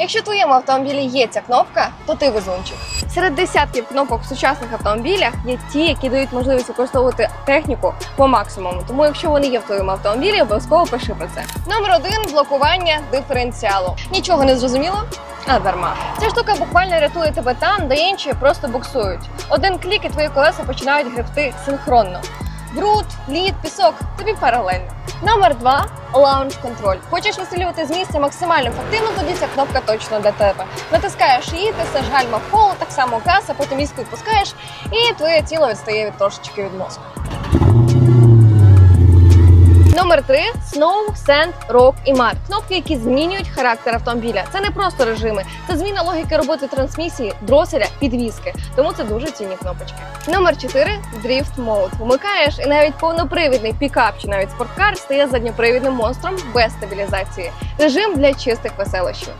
Якщо в твоєму автомобілі є ця кнопка, то ти везунчик. Серед десятків кнопок в сучасних автомобілях є ті, які дають можливість використовувати техніку по максимуму. Тому, якщо вони є в твоєму автомобілі, обов'язково пиши про це. Номер один блокування диференціалу. Нічого не зрозуміло? А дарма. Ця штука буквально рятує тебе там, де інші просто буксують. Один клік і твої колеса починають гребти синхронно. Бруд, лід, пісок тобі паралельно. Номер два лаунж контроль. Хочеш вистрілювати з місця максимально ефективно, тоді ця кнопка точно для тебе. Натискаєш її, тисеш гальма в так само газ, а потім різко відпускаєш, і твоє тіло відстає від трошечки від мозку. 3 Snow, Sand, Rock і Mark. Кнопки, які змінюють характер автомобіля. Це не просто режими, це зміна логіки роботи трансмісії, дроселя, підвіски. Тому це дуже цінні кнопочки. Номер 4 Drift Mode. Вмикаєш, і навіть повнопривідний пікап чи навіть спорткар стає задньопривідним монстром без стабілізації. Режим для чистих веселощів.